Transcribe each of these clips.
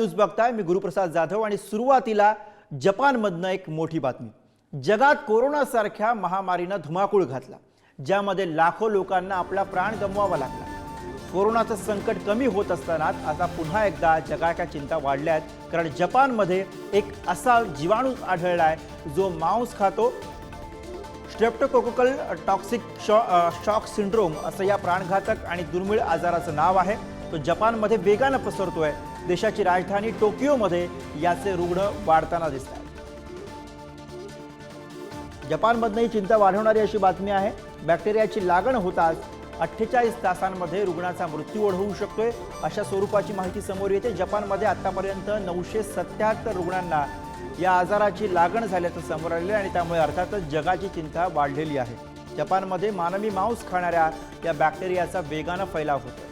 News बघताय. मी गुरुप्रसाद जाधव आणि सुरुवातीला जपानमधनं एक मोठी बातमी. जगात कोरोनासारख्या महामारीनं धुमाकूळ घातला ज्यामध्ये लाखो लोकांना आपला प्राण गमवावा लागला. कोरोनाचं संकट कमी होत असतानाच आता पुन्हा एकदा जगाच्या चिंता वाढल्या आहेत कारण जपानमध्ये एक असा जीवाणू आढळला आहे जो मांस खातो. Streptococcal toxic sh shock syndrome असं या प्राणघातक आणि दुर्मिळ आजाराचं नाव आहे. तो जपानमध्ये वेगानं पसरतोय. देशाची राजधानी टोकियोमध्ये याचे रुग्ण वाढताना दिसत आहेत जपानमधनं ही चिंता वाढवणारी अशी बातमी आहे. बॅक्टेरियाची लागण होताच अठ्ठेचाळीस तासांमध्ये रुग्णाचा मृत्यू होऊ शकतोय अशा स्वरूपाची माहिती समोर येते. जपानमध्ये आतापर्यंत नऊशे सत्याहत्तर रुग्णांना या आजाराची लागण झाल्याचं समोर आलेलं आहे आणि त्यामुळे अर्थातच जगाची चिंता वाढलेली आहे. जपानमध्ये मानवी मांस खाणाऱ्या या बॅक्टेरियाचा वेगानं फैलाव होतोय.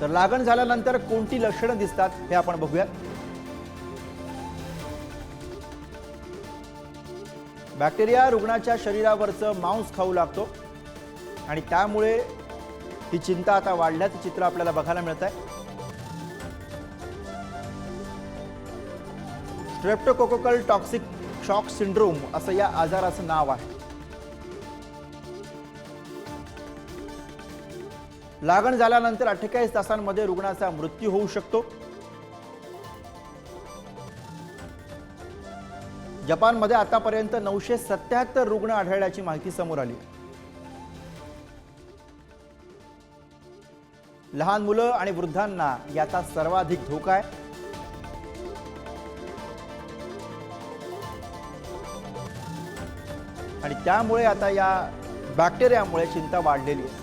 तर लागण झाल्यानंतर कोणती लक्षणं दिसतात हे आपण बघूयात. बॅक्टेरिया रुग्णाच्या शरीरावरचं मांस खाऊ लागतो आणि त्यामुळे ही चिंता आता वाढल्याचं चित्र आपल्याला बघायला मिळत आहे स्ट्रेप्टोकोकोकल टॉक्सिक शॉक सिंड्रोम असं या आजाराचं नाव आहे. लागण झाल्यानंतर अठ्ठेचाळीस तासांमध्ये रुग्णाचा मृत्यू होऊ शकतो. जपानमध्ये आतापर्यंत नऊशे सत्याहत्तर रुग्ण आढळल्याची माहिती समोर आली. लहान मुलं आणि वृद्धांना याचा सर्वाधिक धोका आहे. आणि त्यामुळे आता या बॅक्टेरियामुळे चिंता वाढलेली आहे.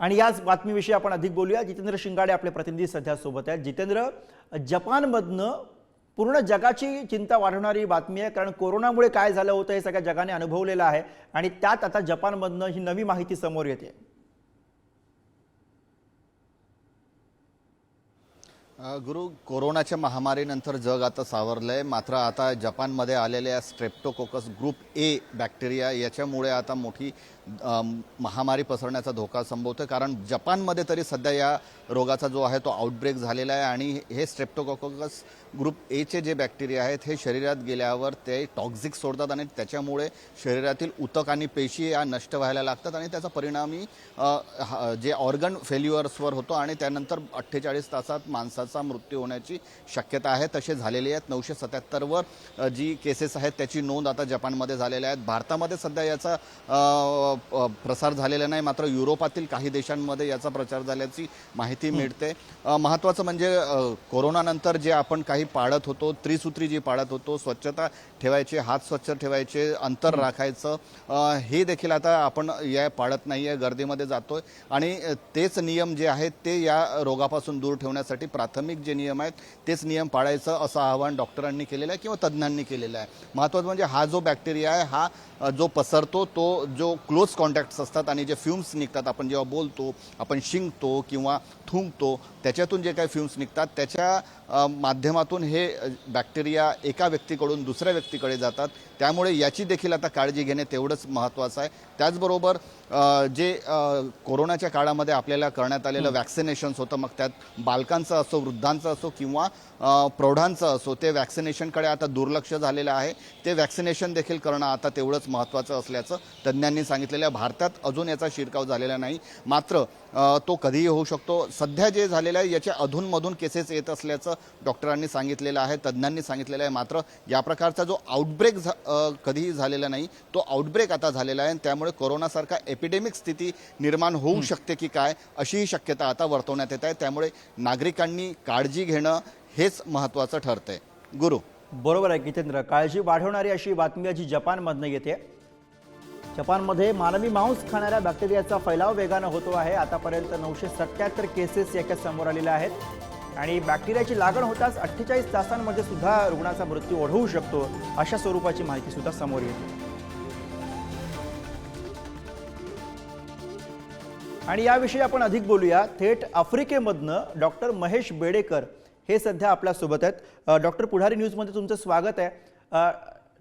आणि याच बातमीविषयी आपण अधिक बोलूया. जितेंद्र शिंगाडे आपले प्रतिनिधी सध्या सोबत आहेत. जितेंद्र जपानमधनं पूर्ण जगाची चिंता वाढवणारी बातमी आहे कारण कोरोनामुळे काय झालं होतं हे सगळ्या जगाने अनुभवलेलं आहे आणि त्यात आता जपानमधनं ही नवी माहिती समोर येते. गुरु कोरोनाच्या महामारीनंतर जग आता सावरलं आहे मात्र आता जपानमध्ये आलेल्या स्ट्रेप्टोकोकस ग्रुप ए बॅक्टेरिया याच्यामुळे आता मोठी महामारी पसरण्याचा धोका संभवतोय. कारण जपानमध्ये तरी सध्या या रोगाचा जो आहे तो आउटब्रेक झालेला आहे आणि हे स्ट्रेप्टोकोकस ग्रुप एचे जे बॅक्टेरिया आहेत हे शरीरात गेल्यावर ते टॉक्झिक सोडतात आणि त्याच्यामुळे शरीरातील उतक आणि पेशी या नष्ट व्हायला लागतात आणि त्याचा परिणामी हा- जे ऑर्गन फेल्युअर्सवर होतो आणि त्यानंतर अठ्ठेचाळीस तासात माणसाचं मृत्यू होण्याची शक्यता आहे. तसे झालेले आहेत. नऊशे सत्याहत्तरवर जी केसेस आहेत त्याची नोंद आता जपानमध्ये झालेल्या आहेत. भारतामध्ये सध्या याचा प्रसार झालेला नाही. मात्र युरोपातील काही देशांमध्ये याचा प्रचार झाल्याची माहिती मिळते. महत्त्वाचं म्हणजे कोरोनानंतर जे आपण काही पाळत होतो त्रिसूत्री जी पाळत होतो स्वच्छता ठेवायचे हात स्वच्छ ठेवायचे अंतर राखायचं हे देखील आता आपण या पाळत नाही आहे गर्दीमध्ये जातोय. आणि तेच नियम जे आहेत ते या रोगापासून दूर ठेवण्यासाठी प्राथमिक जे नियम आहेत तेच नियम पाळायचं असं आवाहन डॉक्टरांनी केलेलं आहे किंवा तज्ज्ञांनी केलेलं आहे. महत्त्वाचं म्हणजे हा जो बॅक्टेरिया आहे हा जो पसरतो तो जो क्लोज कॉन्टॅक्ट्स असतात आणि जे फ्युम्स निघतात आपण जेव्हा बोलतो आपण शिंकतो किंवा थुंकतो त्याच्यातून जे काही फ्युम्स निघतात त्याच्या माध्यमातून हे बॅक्टेरिया एका व्यक्तीकडून दुसऱ्या व्यक्तीकडे जातात. त्यामुळे याची देखील आता काळजी घेणे तेवढंच महत्त्वाचं आहे. त्याचबरोबर जे कोरोनाच्या काळामध्ये आपल्याला करण्यात आलेलं वॅक्सिनेशन्स होतं मग त्यात बालकांचं असो वृद्धांचं असो किंवा प्रौढांचं असो ते वॅक्सिनेशनकडे आता दुर्लक्ष झालेलं आहे. ते वॅक्सिनेशन देखील करणं आता तेवढंच महत्त्वाचं असल्याचं तज्ज्ञांनी सांगितलेलं आहे. भारतात अजून याचा शिरकाव झालेला नाही. मात्र तो कधीही होऊ शकतो. सध्या जे झालेलं आहे याच्या अधूनमधून केसेस येत असल्याचं डॉक्टरांनी सांगितलेलं आहे तज्ज्ञांनी सांगितलेलं आहे. मात्र या प्रकारचा जो आउटब्रेक झा कधीही झालेला नाही तो आउटब्रेक आता झालेला आहे. आणि त्यामुळे कोरोनासारखा एपिडेमिक स्थिती निर्माण होऊ शकते की काय अशीही शक्यता आता वर्तवण्यात येत आहे. त्यामुळे नागरिकांनी काळजी घेणं हेच महत्त्वाचं ठरतंय. गुरु. बरोबर आहे जितेंद्र. काळजी वाढवणारी अशी बातमी जी जपानमधनं येते. जपानमध्ये मानवी मांस खाणाऱ्या बॅक्टेरियाचा फैलाव वेगानं होतो आहे. आतापर्यंत नऊशे सत्याहत्तर केसेस याच्यात समोर आलेल्या आहेत. आणि बॅक्टेरियाची लागण होताच अठ्ठेचाळीस तासांमध्ये सुद्धा रुग्णाचा मृत्यू ओढवू शकतो अशा स्वरूपाची माहिती सुद्धा समोर येते आणि याविषयी आपण अधिक बोलूया. थेट आफ्रिकेमधनं डॉक्टर महेश बेडेकर हे सध्या आपल्यासोबत आहेत. डॉक्टर पुढारी न्यूजमध्ये तुमचं स्वागत आहे.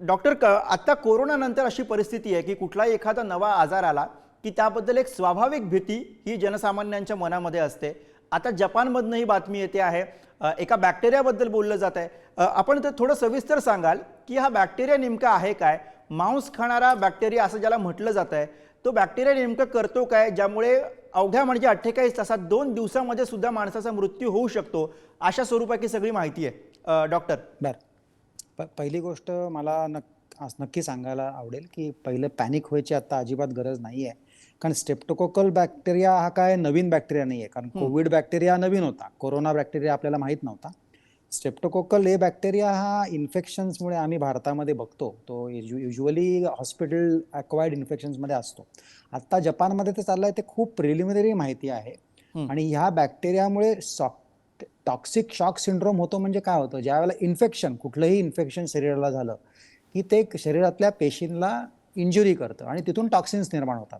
डॉक्टर क आत्ता कोरोनानंतर अशी परिस्थिती आहे की कुठलाही एखादा नवा आजार आला की त्याबद्दल एक स्वाभाविक भीती ही जनसामान्यांच्या मनामध्ये असते. आता जपानमधनं ही बातमी येते आहे. एका बॅक्टेरियाबद्दल बोललं जात आहे. आपण ते थोडं सविस्तर सांगाल की हा बॅक्टेरिया नेमका आहे काय? मांस खाणारा बॅक्टेरिया असं ज्याला म्हटलं जात आहे. तो बॅक्टेरिया नेमकं करतो काय? ज्यामुळे अवघ्या म्हणजे अठ्ठेचाळीस तासात दोन दिवसामध्ये सुद्धा माणसाचा मृत्यू होऊ शकतो अशा स्वरूपाची सगळी माहिती आहे. डॉक्टर. बरं. प पहिली गोष्ट मला नक नक्की सांगायला आवडेल की पहिलं पॅनिक व्हायची आता अजिबात गरज नाही आहे कारण स्टेप्टोकोकल बॅक्टेरिया हा काय नवीन बॅक्टेरिया नाही आहे कारण कोविड बॅक्टेरिया नवीन होता. कोरोना बॅक्टेरिया आपल्याला माहीत नव्हता. स्टेप्टोकोकल हे बॅक्टेरिया हा इन्फेक्शन्समुळे आम्ही भारतामध्ये बघतो. तो युजली हॉस्पिटल अक्वायर्ड इन्फेक्शन्समध्ये असतो. आत्ता जपानमध्ये ते चाललंय ते खूप प्रिलिमिनरी माहिती आहे. आणि ह्या बॅक्टेरियामुळे सॉक टॉक्सिक शॉक सिंड्रोम होतो म्हणजे काय होतं? ज्या वेळेला इन्फेक्शन कुठलंही इन्फेक्शन शरीराला झालं की ते शरीरातल्या पेशींना इंजुरी करतं आणि तिथून टॉक्सिन्स निर्माण होतात.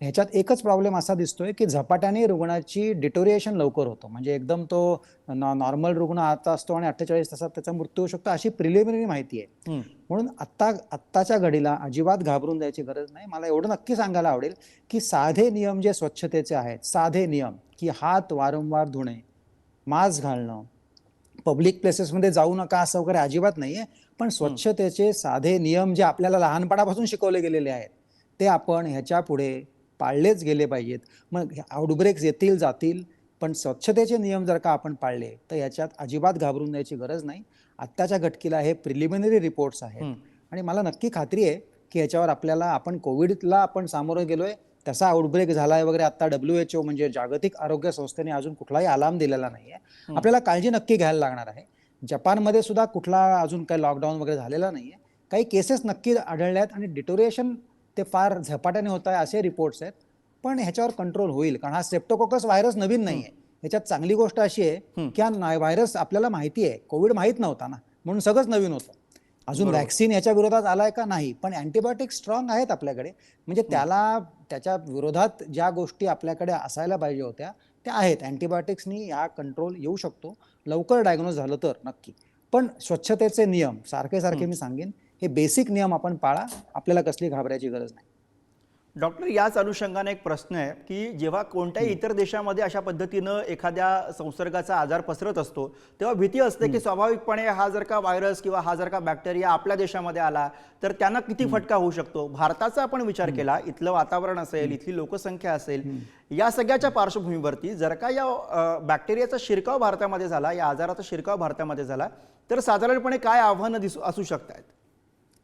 ह्याच्यात एकच प्रॉब्लेम असा दिसतोय की झपाट्याने रुग्णाची डिटोरिएशन लवकर होतो. म्हणजे एकदम तो नॉर्मल रुग्ण आता असतो आणि अठ्ठेचाळीस तासात त्याचा मृत्यू होऊ शकतो अशी प्रिलिमिनरी माहिती आहे. म्हणून आत्ता आत्ताच्या घडीला अजिबात घाबरून जायची गरज नाही. मला एवढं नक्की सांगायला आवडेल की साधे नियम जे स्वच्छतेचे आहेत साधे नियम की हात वारंवार धुणे मास्क घालणं. पब्लिक प्लेसेसमध्ये जाऊ नका असं वगैरे अजिबात नाहीये. पण स्वच्छतेचे साधे नियम जे आपल्याला लहानपणापासून शिकवले गेलेले आहेत ते आपण ह्याच्या पुढे पाळलेच गेले पाहिजेत. मग आउटब्रेक्स येतील जातील पण स्वच्छतेचे नियम जर का आपण पाळले तर याच्यात अजिबात घाबरून जायची गरज नाही. आत्ताच्या घटकीला हे प्रिलिमिनरी रिपोर्ट्स आहेत. आणि मला नक्की खात्री आहे की याच्यावर आपल्याला आपण कोविडला आपण सामोरं गेलोय त्याचा आउटब्रेक झालाय वगैरे आता डब्ल्यू एच ओ म्हणजे जागतिक आरोग्य संस्थेने अजून कुठलाही अलार्म दिलेला नाहीये. आपल्याला काळजी नक्की घ्यायला लागणार आहे. जपानमध्ये सुद्धा कुठला अजून काही लॉकडाऊन वगैरे झालेला नाहीये. काही केसेस नक्की आढळले आहेत आणि डिटोरिएशन ते फार झपाट्याने होत आहे असे रिपोर्ट्स आहेत. पण ह्याच्यावर कंट्रोल होईल कारण हा स्टेप्टोकोकस व्हायरस नवीन नाहीये. ह्याच्यात चांगली गोष्ट अशी आहे की हा व्हायरस आपल्याला माहिती आहे. कोविड माहीत नव्हता ना म्हणून सगळंच नवीन होतं. अजून वॅक्सिन याच्या विरोधात आलाय का नाही? पण अँटीबायोटिक स्ट्रॉंग आहेत आपल्याकडे. म्हणजे त्याला त्याच्या विरोधात ज्या गोष्टी आपल्याकडे असायला पाहिजे होत्या त्या आहेत. अँटीबायोटिक्सनी या कंट्रोल येऊ शकतो. लवकर डायग्नोज झालं तर नक्की. पण स्वच्छतेचे नियम सारखे सारखे मी सांगेन हे बेसिक नियम आपण पाळा. आपल्याला कसली घाबरायची गरज नाही. डॉक्टर याच अनुषंगाने एक प्रश्न आहे की जेव्हा कोणत्याही इतर देशामध्ये अशा पद्धतीनं एखाद्या संसर्गाचा आजार पसरत असतो तेव्हा भीती असते की स्वाभाविकपणे हा जर का व्हायरस किंवा हा जर का बॅक्टेरिया आपल्या देशामध्ये आला तर त्यांना किती फटका होऊ शकतो? भारताचा आपण विचार केला इथलं वातावरण असेल इथली लोकसंख्या असेल या सगळ्याच्या पार्श्वभूमीवरती जर का या बॅक्टेरियाचा शिरकाव भारतामध्ये झाला या आजाराचा शिरकाव भारतामध्ये झाला तर साधारणपणे काय आव्हानं दिसू असू शकतात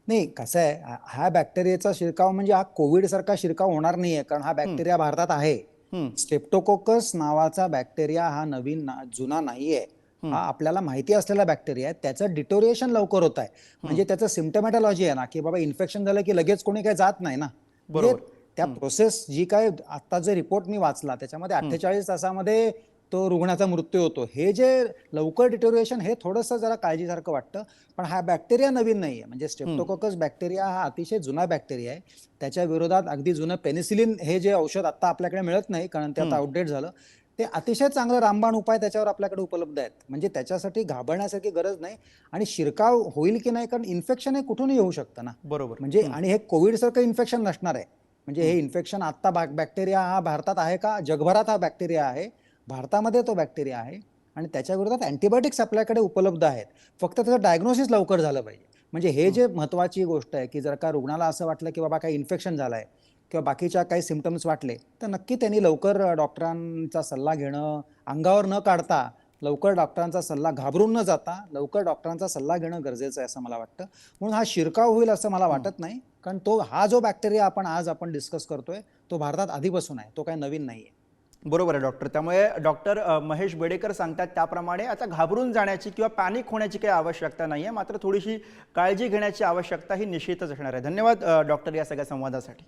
नाही कसं आहे हा- बॅक्टेरियाचा शिरकाव म्हणजे हा कोविड सारखा शिरकाव होणार नाहीये कारण हा बॅक्टेरिया भारतात आहे. स्टेप्टोकोकस नावाचा बॅक्टेरिया हा नवीन ना- जुना नाहीये. हा आपल्याला माहिती असलेला बॅक्टेरिया आहे. त्याचं डिटोरिएशन लवकर होत आहे. म्हणजे त्याचं सिम्टमॅटॉलॉजी आहे ना की बाबा इन्फेक्शन झालं की लगेच कोणी काही जात नाही ना. म्हणजे त्या प्रोसेस जी काय आता जे रिपोर्ट मी वाचला त्याच्यामध्ये अठ्ठेचाळीस तासामध्ये तो रुग्णाचा मृत्यू होतो. हे जे लवकर डिटोरिएशन हे थोडंसं जरा काळजीसारखं वाटतं. पण हा बॅक्टेरिया नवीन नाहीये. म्हणजे स्टेप्टोकोकस बॅक्टेरिया हा अतिशय जुना बॅक्टेरिया आहे. त्याच्या विरोधात अगदी जुनं पेनिसिलिन हे जे औषध आता आपल्याकडे मिळत नाही कारण ते आता आउटडेट झालं. ते अतिशय चांगलं रामबाण उपाय त्याच्यावर आपल्याकडे उपलब्ध आहेत. म्हणजे त्याच्यासाठी घाबरण्यासारखी गरज नाही. आणि शिरकाव होईल की नाही कारण इन्फेक्शन हे कुठूनही होऊ शकतं ना. बरोबर. म्हणजे आणि हे कोविड सारखं इन्फेक्शन नसणार आहे. म्हणजे हे इन्फेक्शन आत्ता बॅक्टेरिया हा भारतात आहे का? जगभरात हा बॅक्टेरिया आहे. भारतामध्ये तो बॅक्टेरिया आहे आणि त्याच्याविरोधात अँटीबायोटिक्स आपल्याकडे उपलब्ध आहेत. फक्त त्याचं डायग्नोसिस लवकर झालं पाहिजे. म्हणजे हे जे महत्वाची गोष्ट आहे की जर का रुग्णाला असं वाटलं की बाबा काही इन्फेक्शन झालं आहे किंवा बाकीच्या काही सिमटम्स वाटले तर नक्की त्यांनी लवकर डॉक्टरांचा सल्ला घेणं अंगावर न काढता लवकर डॉक्टरांचा सल्ला घाबरून न जाता लवकर डॉक्टरांचा सल्ला घेणं गरजेचं आहे असं मला वाटतं. म्हणून हा शिरकाव होईल असं मला वाटत नाही. कारण तो हा जो बॅक्टेरिया आपण आज आपण डिस्कस करतोय तो भारतात आधीपासून आहे. तो काही नवीन नाही आहे बरोबर आहे डॉक्टर त्यामुळे डॉक्टर महेश बेडेकर सांगतात त्याप्रमाणे आता घाबरून जाण्याची किंवा पॅनिक होण्याची काही आवश्यकता नाही आहे मात्र थोडीशी काळजी घेण्याची आवश्यकता ही निश्चितच असणार आहे. धन्यवाद डॉक्टर या सगळ्या संवादासाठी.